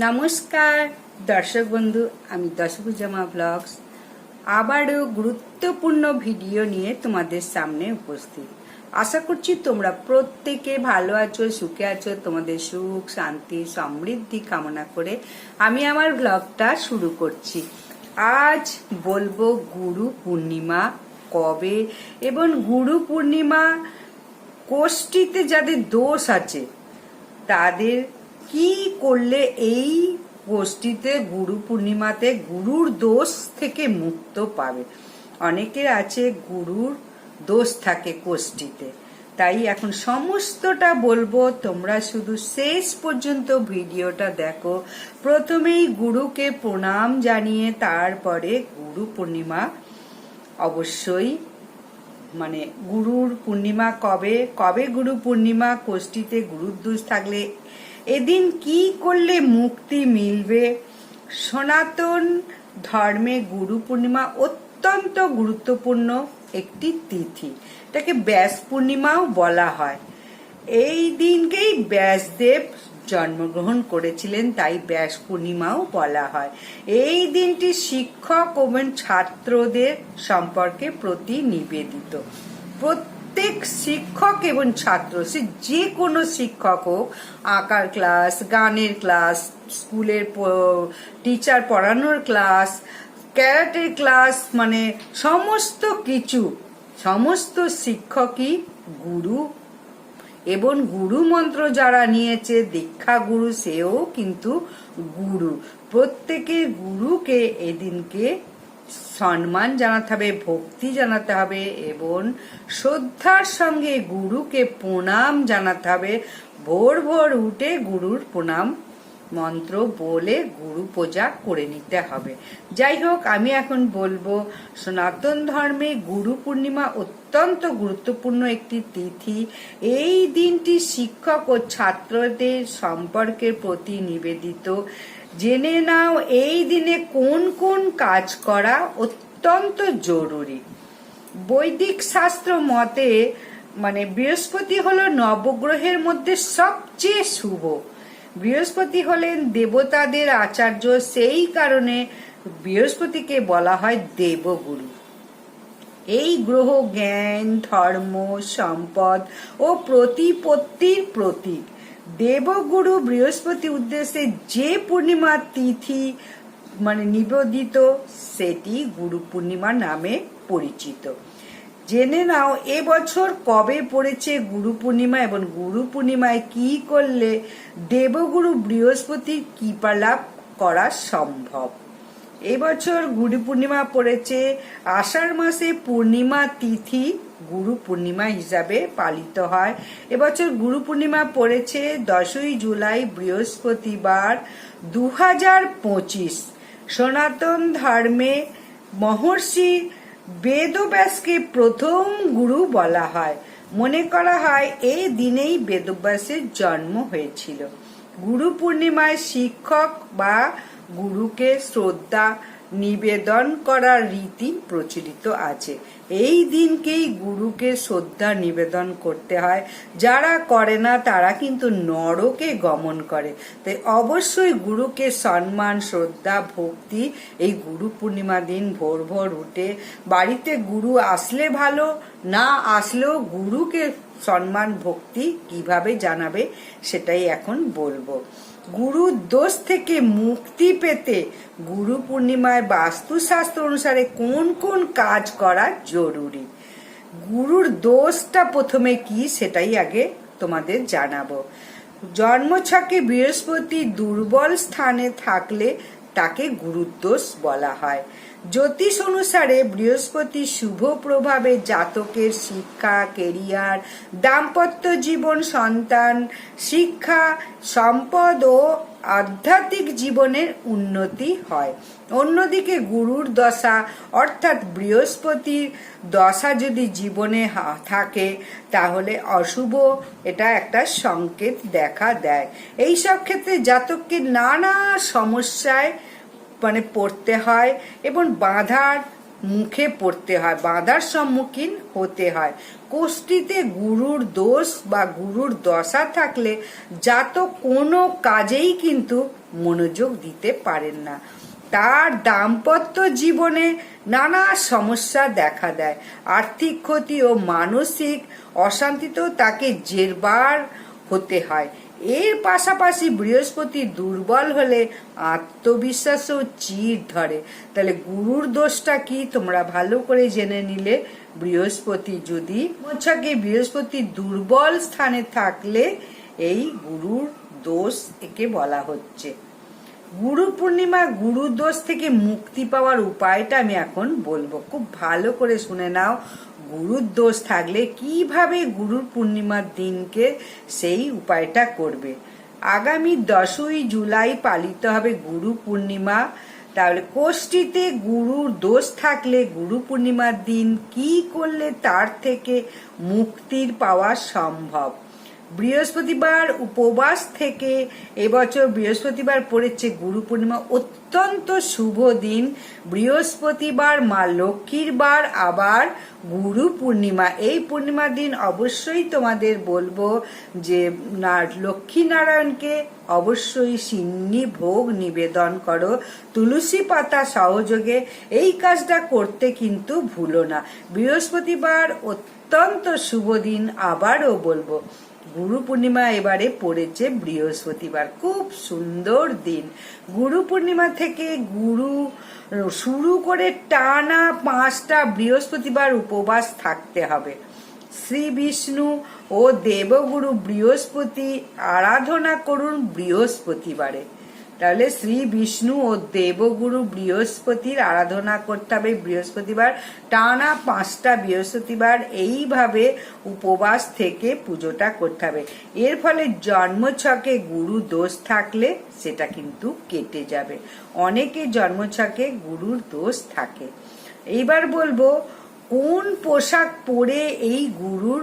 নমস্কার, দর্শক বন্ধু, আমি দশভুজামা ব্লগস। আবারও গুরুত্বপূর্ণ ভিডিও নিয়ে তোমাদের সামনে উপস্থিত। আশা করছি তোমরা প্রত্যেকে ভালো আছো, সুখে আছো, তোমাদের সুখ, শান্তি, সমৃদ্ধি কামনা করে আমি আমার ব্লগটা শুরু করছি। আজ বলব গুরু পূর্ণিমা কবে এবং গুরু পূর্ণিমা কোষ্ঠীতে যাদের দোষ আছে, তাদের কি করলে এই গোষ্ঠীতে গুরু পূর্ণিমাতে গুরুর দোষ থেকে মুক্ত পাবে? অনেকের আছে গুরুর দোষ থাকে কোষ্ঠীতে তাই এখন সমস্তটা বলব, তোমরা শুধু শেষ পর্যন্ত ভিডিওটা দেখো। প্রথমেই গুরুকে প্রণাম জানিয়ে তারপরে গুরু পূর্ণিমা। অবশ্যই মানে গুরুর পূর্ণিমা কবে? কবে গুরু পূর্ণিমা? কোষ্ঠীতে গুরুর দোষ থাকলে এদিন কি করলে মুক্তি মিলবে? সনাতন ধর্মে গুরু পূর্ণিমা অত্যন্ত গুরুত্বপূর্ণ একটি তিথি। এটাকে ব্যাস পূর্ণিমাও বলা হয়। এই দিনকেই ব্যাসদেব জন্মগ্রহণ করেছিলেন, তাই ব্যাস পূর্ণিমাও বলা হয়। এই দিনটি শিক্ষক এবং ছাত্রদের সম্পর্কে প্রতি নিবেদিত প্রত্যেক শিক্ষক এবং ছাত্র, সে যে কোনো শিক্ষক হোক, আঁকার ক্লাস, গানের ক্লাস, স্কুলের টিচার পড়ানোর ক্লাস, ক্যারাটের ক্লাস মানে সমস্ত কিছু, সমস্ত শিক্ষকই গুরু। এবং গুরু মন্ত্র যারা নিয়েছে, দীক্ষা গুরু, সেও কিন্তু গুরু। প্রত্যেকের গুরুকে এদিনকে সম্মান জানাতে হবে, ভক্তি জানাতে হবে এবং শ্রদ্ধার সঙ্গে গুরুকে প্রণাম জানাতে হবে। ভোর ভোর উঠে গুরুর প্রণাম মন্ত্র বলে গুরু পূজা করে নিতে হবে। যাই হোক, আমি এখন বলব, সনাতন ধর্মে গুরু পূর্ণিমা অত্যন্ত গুরুত্বপূর্ণ একটি তিথি। এই দিনটি শিক্ষক ও ছাত্রদের সম্পর্কের প্রতি নিবেদিত। জেনে নাও এই দিনে কোন কোন কাজ করা অত্যন্ত জরুরি। বৈদিক শাস্ত্র মতে মানে বৃহস্পতি হলো নবগ্রহের মধ্যে সবচেয়ে শুভ। বৃহস্পতি হলেন দেবতাদের আচার্য, সেই কারণে বৃহস্পতিকে বলা হয় দেবগুরু। এই গ্রহ জ্ঞান, ধর্ম, সম্পদ ও প্রতিপত্তির প্রতীক। দেবগুরু বৃহস্পতি উদ্দেশ্যে যে পূর্ণিমা তিথি মানে নিবেদিত, সেটি গুরু পূর্ণিমা নামে পরিচিত। জেনে নাও এবছর কবে পড়েছে গুরু পূর্ণিমা এবং গুরু পূর্ণিমায় কি করলে দেবগুরু বৃহস্পতির কৃপা লাভ করা সম্ভব? এবছর গুরু পূর্ণিমা পড়েছে, আষাঢ় মাসে পূর্ণিমা তিথি গুরু পূর্ণিমা হিসাবে পালিত হয়। এবছর গুরু পূর্ণিমা পড়েছে দশই জুলাই, বৃহস্পতিবার দু পঁচিশ। সনাতন ধর্মে মহর্ষি বেদব্যাসকে প্রথম গুরু বলা হয়। মনে করা হয় এই দিনেই বেদব্যাসের জন্ম হয়েছিল। গুরু পূর্ণিমায় শিক্ষক বা গুরুকে শ্রদ্ধা নিবেদন করার রীতি প্রচলিত আছে। এই দিনকেই গুরুকে শ্রদ্ধা নিবেদন করতে হয়। যারা করে না, তারা কিন্তু নরকে গমন করে। তাই অবশ্যই গুরুকে সম্মান, শ্রদ্ধা, ভক্তি, এই গুরু পূর্ণিমা দিন ভোর ভোর উঠে বাড়িতে গুরু আসলে ভালো, না আসলেও গুরুকে সম্মান, ভক্তি কীভাবে জানাবে সেটাই এখন বলব। গুরুর দোষ থেকে মুক্তি পেতে গুরু পূর্ণিমায় বাস্তুশাস্ত্র অনুসারে কোন কোন কাজ করা জরুরি? গুরুর দোষটা প্রথমে কি সেটাই আগে তোমাদের জানাব। জন্মছকে বৃহস্পতি দুর্বল স্থানে থাকলে তাকে গুরুদোষ বলা হয়। জ্যোতিষ অনুসারে বৃহস্পতি শুভ প্রভাবে জাতকের শিক্ষা, কেরিয়ার, দাম্পত্য জীবন, সন্তান, শিক্ষা, সম্পদ ও আধ্যাত্মিক জীবনের উন্নতি হয়। অন্যদিকে গুরুর দশা, অর্থাৎ বৃহস্পতির দশা যদি জীবনে থাকে, তাহলে অশুভ, এটা একটা সংকেত দেখা দেয়। এই সব ক্ষেত্রে জাতককে নানা সমস্যায় মানে পড়তে হয় এবং বাঁধার মুখে পড়তে হয়, বাঁধার সম্মুখীন হতে হয়। কোষ্ঠীতে গুরুর দোষ বা গুরুর দশা থাকলে জাত কোনো কাজেই কিন্তু মনোযোগ দিতে পারেন না। তার দাম্পত্য জীবনে নানা সমস্যা দেখা দেয়। আর্থিক ক্ষতি ও মানসিক অশান্তিতেও তাকে জেরবার হতে হয়। এর পাশাপাশি বৃহস্পতি দুর্বল হলে আত্মবিশ্বাসও চির ধরে। তাহলে গুরুর দোষটা কি? তোমরা ভালো করে জেনে নিলে বৃহস্পতি। যদি মোছাকে বৃহস্পতি দুর্বল স্থানে থাকলে এই গুরুর দোষ একে বলা হচ্ছে। গুরু পূর্ণিমা গুরু দোষ থেকে মুক্তি পাওয়ার উপায়টা আমি এখন বলব। খুব ভালো করে শুনে নাও গুরুর দোষ থাকলে কীভাবে গুরুর পূর্ণিমার দিনকে সেই উপায়টা করবে। আগামী দশই জুলাই পালিত হবে গুরু পূর্ণিমা। তাহলে কোষ্ঠীতে গুরুর দোষ থাকলে গুরু পূর্ণিমার দিন কি করলে তার থেকে মুক্তির পাওয়া সম্ভব? বৃহস্পতিবার উপবাস থেকে এবছর বৃহস্পতিবার পড়েছে গুরু পূর্ণিমা। অত্যন্ত শুভ দিন। বৃহস্পতিবার মা লক্ষ্মীর বার, আবার গুরু পূর্ণিমা। এই পূর্ণিমার দিন অবশ্যই তোমাদের বলব যে না লক্ষ্মী নারায়ণকে অবশ্যই সিন্নি ভোগ নিবেদন করো। তুলসী পাতা সহযোগে এই কাজটা করতে কিন্তু ভুলো না। বৃহস্পতিবার অত্যন্ত শুভ দিন, আবারও বলব। গুরু পূর্ণিমা এবারে পড়েছে বৃহস্পতিবার। খুব সুন্দর দিন। গুরু পূর্ণিমা থেকে গুরু শুরু করে টানা পাঁচটা বৃহস্পতিবার উপবাস থাকতে হবে। শ্রী বিষ্ণু ও দেবগুরু বৃহস্পতি আরাধনা করুন বৃহস্পতিবারে। তাহলে শ্রী বিষ্ণু ও দেবগুরু বৃহস্পতির আরাধনা করতে হবে। বৃহস্পতিবার টানা পাঁচটা বৃহস্পতিবার এইভাবে উপবাস থেকে পুজোটা করতে হবে। এর ফলে জন্মছকে গুরু দোষ থাকলে সেটা কিন্তু কেটে যাবে। অনেকে জন্মছকে গুরুর দোষ থাকে। এইবার বলব, কোন পোশাক পরে এই গুরুর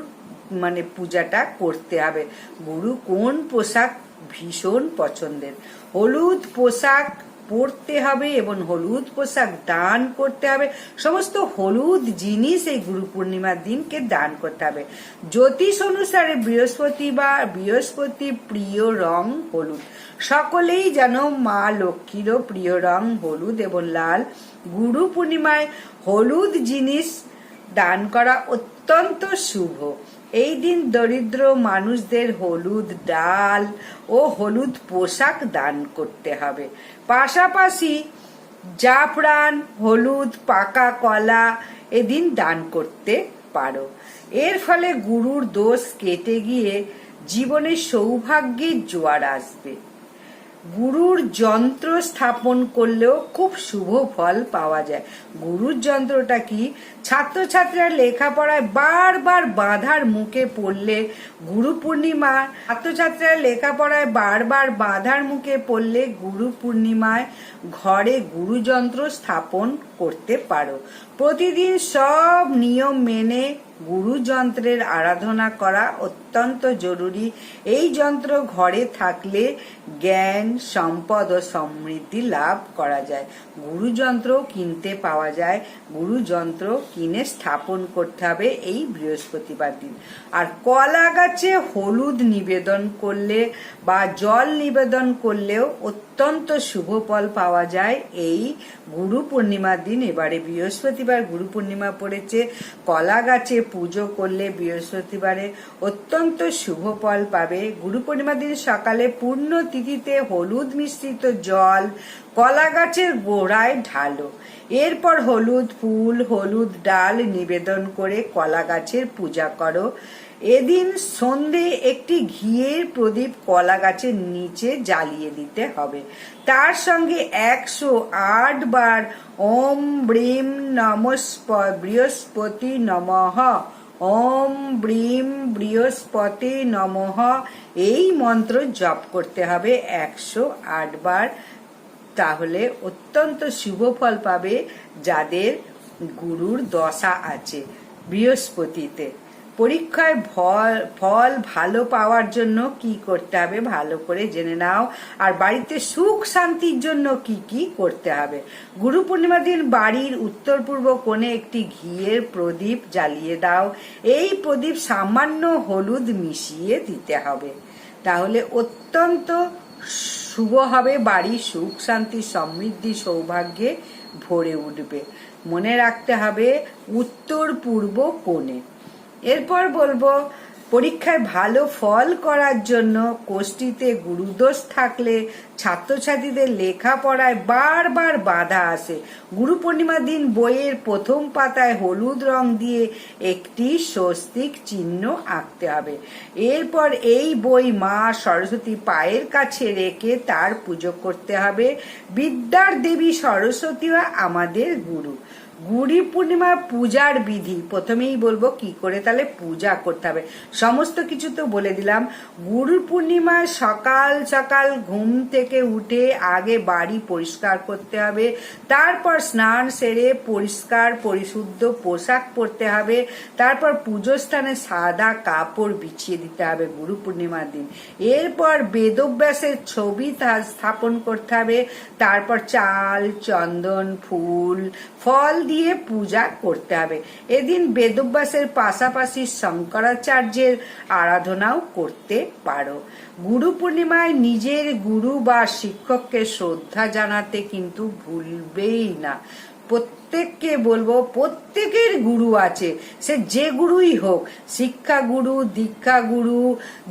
মানে পূজাটা করতে হবে? গুরু কোন পোশাক ভীষণ পছন্দের। হলুদ পোশাক পরতে হবে এবং হলুদ পোশাক দান করতে হবে। সমস্ত হলুদ জিনিস এই গুরু পূর্ণিমার দিনকে দান করতে হবে। জ্যোতিষ অনুসারে বৃহস্পতি বা বৃহস্পতি প্রিয় রং হলুদ। সকলেই যেন মা লক্ষ্মীরও প্রিয় রং হলুদ এবং লাল। গুরু পূর্ণিমায় হলুদ জিনিস দান করা অত্যন্ত শুভ। এই দিন দরিদ্র মানুষদের হলুদ ডাল ও হলুদ পোশাক দান করতে হবে। পাশাপাশি জাফরান, হলুদ, পাকা কলা এদিন দান করতে পারো। এর ফলে গুরুর দোষ কেটে গিয়ে জীবনে সৌভাগ্যের জোয়ার আসবে। গুরুর যন্ত্র স্থাপন করলেও খুব শুভ ফল পাওয়া যায়। গুরুর যন্ত্রটা কি? ছাত্রছাত্রীরা লেখাপড়ায় বারবার বাধার মুখে পড়লে গুরু পূর্ণিমা ছাত্রছাত্রীরা লেখাপড়ায় বারবার বাধার মুখে পড়লে গুরু পূর্ণিমায়। ঘরে গুরুযন্ত্র স্থাপন করতে পারো। প্রতিদিন সব নিয়ম মেনে গুরুযন্ত্রের আরাধনা করা অত্যন্ত জরুরি। এই যন্ত্র ঘরে থাকলে জ্ঞান, সম্পদ ও সমৃদ্ধি লাভ করা যায়। গুরুযন্ত্র কিনতে পাওয়া যায়। গুরুযন্ত্র কিনে স্থাপন করতে হবে এই বৃহস্পতিবার দিন। আর কলা গাছে হলুদ নিবেদন করলে বা জল নিবেদন করলেও অত্যন্ত শুভ ফল পাওয়া যায়। এই গুরু পূর্ণিমার দিন, এবারে বৃহস্পতিবার গুরু পূর্ণিমা পড়েছে। কলা গাছে পুজো করলে বৃহস্পতিবারে অত্যন্ত শুভ ফল পাবে। গুরু পূর্ণিমার দিন সকালে পূর্ণ তিথিতে হলুদ মিশ্রিত জল কলা গাছের গোড়ায় ঢালো। এরপর হলুদ ফুল, হলুদ ডাল নিবেদন করে কলা গাছের পূজা করো। এদিন সন্ধে একটি ঘিয়ের প্রদীপ কলা গাছের নিচে জ্বালিয়ে দিতে হবে। তার সঙ্গে একশো আট বার ওম ব্রিম নমস্প, বৃহস্পতি নমঃ, ওম ব্রিম বৃহস্পতি নমঃ, এই মন্ত্র জপ করতে হবে একশো আট বার। তাহলে অত্যন্ত শুভ ফল পাবে যাদের গুরুর দশা আছে বৃহস্পতিতে। পরীক্ষায় ফল ফল ভালো পাওয়ার জন্য কি করতে হবে ভালো করে জেনে নাও। আর বাড়িতে সুখ শান্তির জন্য কি কি করতে হবে? গুরু পূর্ণিমা দিন বাড়ির উত্তর পূর্ব কোণে একটি ঘিয়ের প্রদীপ জ্বালিয়ে দাও। এই প্রদীপ সামান্য হলুদ মিশিয়ে দিতে হবে। তাহলে অত্যন্ত শুভ হবে, বাড়ি সুখ, শান্তি, সমৃদ্ধি, সৌভাগ্যে ভরে উঠবে। মনে রাখতে হবে উত্তর পূর্ব কোণে। এরপর বলব পরীক্ষায় ভালো ফল করার জন্য কোষ্ঠীতে গুরুদোষ থাকলে ছাত্রছাত্রীদের লেখাপড়ায় বারবার বাধা আসে। গুরু পূর্ণিমার দিন বইয়ের প্রথম পাতায় হলুদ রং দিয়ে একটি স্বস্তিক চিহ্ন আঁকতে হবে। এরপর এই বই মা সরস্বতী পায়ের কাছে রেখে তার পুজো করতে হবে। বিদ্যার দেবী সরস্বতীও আমাদের গুরু। গুড়ি পূর্ণিমা পূজার বিধি। প্রথমেই বলব কি করে তাহলে পূজা করতে হবে। সমস্ত কিছু তো বলে দিলাম। গুরু পূর্ণিমায় সকাল সকাল ঘুম থেকে উঠে আগে বাড়ি পরিষ্কার করতে হবে। তারপর স্নান সেরে পরিষ্কার, পরিশুদ্ধ পোশাক পরতে হবে। তারপর পুজো স্থানে সাদা কাপড় বিছিয়ে দিতে হবে গুরু পূর্ণিমার দিন। এরপর বেদব্যাসের ছবি স্থাপন করতে হবে। তারপর চাল, চন্দন, ফুল, ফল দিয়ে পূজা করতে হবে। এদিন বেদব্যাসের পাশাপাশি শঙ্করাচার্যের আরাধনাও করতে পারো। গুরু পূর্ণিমায় নিজের গুরু বা শিক্ষককে শ্রদ্ধা জানাতে কিন্তু ভুলবেই না। প্রত্যেককে বলব, প্রত্যেকের গুরু আছে। সে যে গুরুই হোক, শিক্ষা গুরু, দীক্ষা গুরু,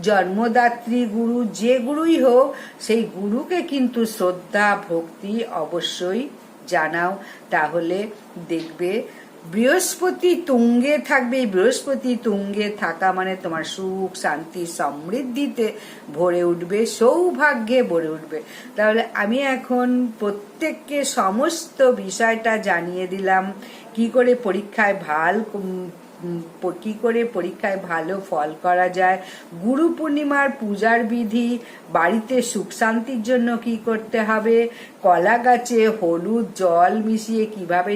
জন্মদাত্রী গুরু, যে গুরুই হোক, সেই গুরুকে কিন্তু শ্রদ্ধা, ভক্তি অবশ্যই জানাও, তাহলে দেখবে বৃহস্পতি তুঙ্গে থাকবে। বৃহস্পতি তুঙ্গে থাকা মানে তোমার সুখ, শান্তি, সমৃদ্ধিতে ভরে উঠবে, সৌভাগ্যে ভরে উঠবে। তাহলে আমি এখন প্রত্যেককে সমস্ত বিষয়টা জানিয়ে দিলাম। কি করে পরীক্ষায় ভালো কি করে পরীক্ষায় ভালো ফল করা যায়? গুরু পূর্ণিমার পূজার বিধি, বাড়িতে সুখ শান্তির জন্য কি করতে হবে? কলা গাছে হলুদ জল মিশিয়ে কীভাবে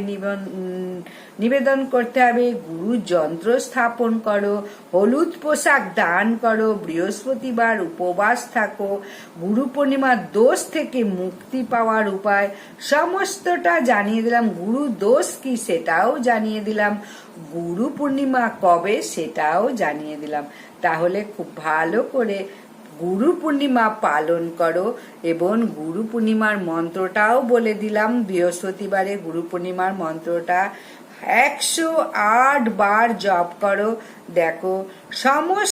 নিবেদন করতে হবে? গুরু যন্ত্র স্থাপন করো, হলুদ পোশাক দান করো, বৃহস্পতিবার উপবাস থাকো, গুরু পূর্ণিমার দোষ থেকে মুক্তি পাওয়ার উপায় সমস্তটা জানিয়ে দিলাম। গুরু দোষ কি সেটাও জানিয়ে দিলাম। গুরু পূর্ণিমা কবে সেটাও জানিয়ে দিলাম। তাহলে খুব ভালো করে গুরু পূর্ণিমা পালন করো এবং গুরু পূর্ণিমার মন্ত্রটাও বলে দিলাম। বৃহস্পতিবারে গুরু পূর্ণিমার মন্ত্রটা একশো আট বার জপ করো। দেখো, সমস্ত